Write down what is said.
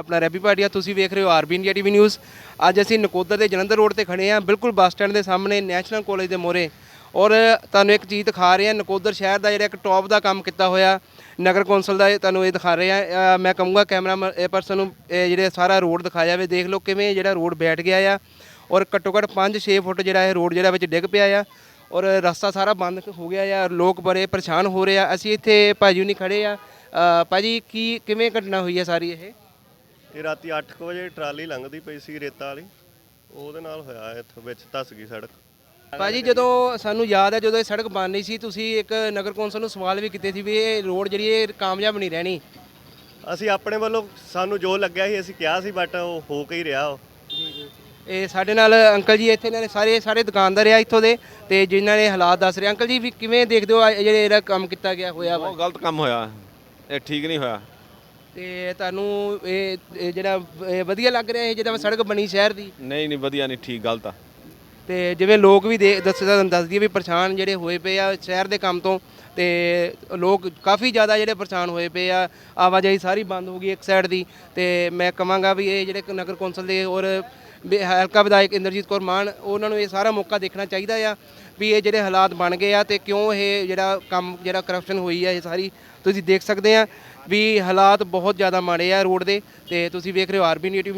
ਆਪਣਾ ਰੈਬੀ ਭਾਟੀਆ ਤੁਸੀਂ ਵੇਖ ਰਹੇ ਹੋ ਆਰਬੀ ਇੰਡੀਆ ਟੀਵੀ ਨਿਊਜ਼। ਅੱਜ ਅਸੀਂ ਨਕੋਦਰ ਦੇ ਜਲੰਧਰ ਰੋਡ ਤੇ ਖੜੇ ਹਾਂ ਬਿਲਕੁਲ ਬੱਸ ਸਟੈਂਡ ਦੇ ਸਾਹਮਣੇ ਨੈਸ਼ਨਲ ਕਾਲਜ ਦੇ ਮੋਰੇ। ਔਰ ਤੁਹਾਨੂੰ ਇੱਕ ਚੀਜ਼ ਦਿਖਾ ਰਹੇ ਹਾਂ ਨਕੋਦਰ ਸ਼ਹਿਰ ਦਾ ਜਿਹੜਾ ਇੱਕ ਟੌਪ ਦਾ ਕੰਮ ਕੀਤਾ ਹੋਇਆ ਨਗਰ ਕੌਂਸਲ ਦਾ ਇਹ ਤੁਹਾਨੂੰ ਇਹ ਦਿਖਾ ਰਹੇ ਹਾਂ ਮੈਂ ਕਹੂੰਗਾ ਕੈਮਰਾ ਇਹ ਪਰਸਨ ਨੂੰ ਇਹ ਜਿਹੜੇ ਸਾਰਾ ਰੋਡ ਦਿਖਾਇਆ ਜਾਵੇ ਦੇਖ ਲਓ ਕਿਵੇਂ ਜਿਹੜਾ ਰੋਡ ਬੈਠ ਗਿਆ ਆ। ਔਰ ਘੱਟੋ ਘੱਟ 5-6 ਫੁੱਟ ਜਿਹੜਾ ਇਹ ਰੋਡ ਜਿਹੜਾ ਵਿੱਚ ਡਿੱਗ ਪਿਆ ਆ। ਔਰ ਰਸਤਾ ਸਾਰਾ ਬੰਦ ਹੋ ਗਿਆ ਆ ਲੋਕ ਬੜੇ ਪਰੇਸ਼ਾਨ ਹੋ ਰਹੇ ਆ। ਅਸੀਂ ਇੱਥੇ ਭਾਜੀ ਨਹੀਂ ਖੜੇ ਆ। ਅ, ਭਾਜੀ ਕੀ ਕਿਵੇਂ ਘਟਨਾ ਹੋਈ ਹੈ ਸਾਰੀ ਇਹ? ਇਹ ਰਾਤੀ 8 ਵਜੇ ਟਰਾਲੀ ਲੰਘਦੀ ਪਈ ਸੀ ਰੇਤਾ ਵਾਲੀ। ਉਹਦੇ ਨਾਲ ਹੋਇਆ ਇੱਥੇ ਵਿੱਚ ਧੱਸ ਗਈ ਸੜਕ। ਭਾਜੀ ਜਦੋਂ ਸਾਨੂੰ ਯਾਦ ਹੈ ਜਦੋਂ ਇਹ ਸੜਕ ਬਣ ਰਹੀ ਸੀ ਤੁਸੀਂ ਇੱਕ ਨਗਰ ਕੌਂਸਲ ਨੂੰ ਸਵਾਲ ਵੀ ਕੀਤੇ ਸੀ ਵੀ ਇਹ ਰੋਡ ਜਿਹੜੀ ਇਹ ਕਾਮਯਾਬ ਨਹੀਂ ਰਹਿਣੀ। ਅਸੀਂ ਆਪਣੇ ਵੱਲੋਂ ਸਾਨੂੰ ਜੋ ਲੱਗਿਆ ਸੀ ਅਸੀਂ ਕਿਹਾ ਸੀ ਬਟ ਉਹ ਹੋ ਕੇ ਹੀ ਰਿਹਾ ਉਹ। ਇਹ ਸਾਡੇ ਨਾਲ ਅੰਕਲ ਜੀ ਇੱਥੇ ਇਹਨਾਂ ਨੇ ਸਾਰੇ ਸਾਰੇ ਦੁਕਾਨਦਾਰ ਆ ਇੱਥੋਂ ਦੇ ਤੇ ਜਿਨ੍ਹਾਂ ਨੇ ਹਾਲਾਤ ਦੱਸ ਰਹੇ ਅੰਕਲ ਜੀ ਵੀ ਕਿਵੇਂ ਦੇਖਦੇ ਹੋ ਜਿਹੜੇ ਇਹਦਾ ਕੰਮ ਕੀਤਾ ਗਿਆ ਹੋਇਆ ਵਾ? ਬਹੁਤ ਗਲਤ ਕੰਮ ਹੋਇਆ। ਇਹ ਠੀਕ ਨਹੀਂ ਹੋਇਆ। ਤੇ ਤੁਹਾਨੂੰ ਇਹ ਇਹ ਜਿਹੜਾ ਇਹ ਵਧੀਆ ਲੱਗ ਰਿਹਾ ਇਹ ਜਿਹੜਾ ਸੜਕ ਬਣੀ ਸ਼ਹਿਰ ਦੀ? ਨਹੀਂ ਨਹੀਂ ਵਧੀਆ ਨਹੀਂ ਠੀਕ ਗਲਤ ਆ। ਤੇ ਜਿਵੇਂ ਲੋਕ ਵੀ ਦੇ ਦੱਸ ਦੱਸ ਦਈਏ ਵੀ ਪਰੇਸ਼ਾਨ ਜਿਹੜੇ ਹੋਏ ਪਏ ਆ ਸ਼ਹਿਰ ਦੇ ਕੰਮ ਤੋਂ ਤੇ ਲੋਕ ਕਾਫੀ ਜ਼ਿਆਦਾ ਜਿਹੜੇ ਪਰੇਸ਼ਾਨ ਹੋਏ ਪਏ ਆ ਆਵਾਜਾਈ ਸਾਰੀ ਬੰਦ ਹੋ ਗਈ ਇੱਕ ਸਾਈਡ ਦੀ ਤੇ ਮੈਂ ਕਹਾਂਗਾ ਵੀ ਇਹ ਜਿਹੜੇ ਨਗਰ ਕੌਂਸਲ ਦੇ ਔਰ ਹਲਕਾ ਵਿਧਾਇਕ ਇੰਦਰਜੀਤ ਕੌਰ ਮਾਨ, ਉਹਨਾਂ ਨੂੰ ਇਹ ਸਾਰਾ ਮੌਕਾ ਦੇਖਣਾ ਚਾਹੀਦਾ ਆ ਵੀ ਇਹ ਜਿਹੜੇ ਹਾਲਾਤ ਬਣ ਗਏ ਆ ਤੇ ਕਿਉਂ ਇਹ ਜਿਹੜਾ ਕੰਮ, ਜਿਹੜਾ ਕਰਪਸ਼ਨ ਹੋਈ ਆ, ਇਹ ਸਾਰੀ ਤੁਸੀਂ ਦੇਖ ਸਕਦੇ ਆ ਵੀ ਹਾਲਾਤ ਬਹੁਤ ਜ਼ਿਆਦਾ ਮਾੜੇ ਆ ਰੋਡ ਦੇ ਤੇ ਤੁਸੀਂ ਵੇਖ ਰਹੇ ਹੋ ਆਰਬੀ ਨਿਊਟਿਵ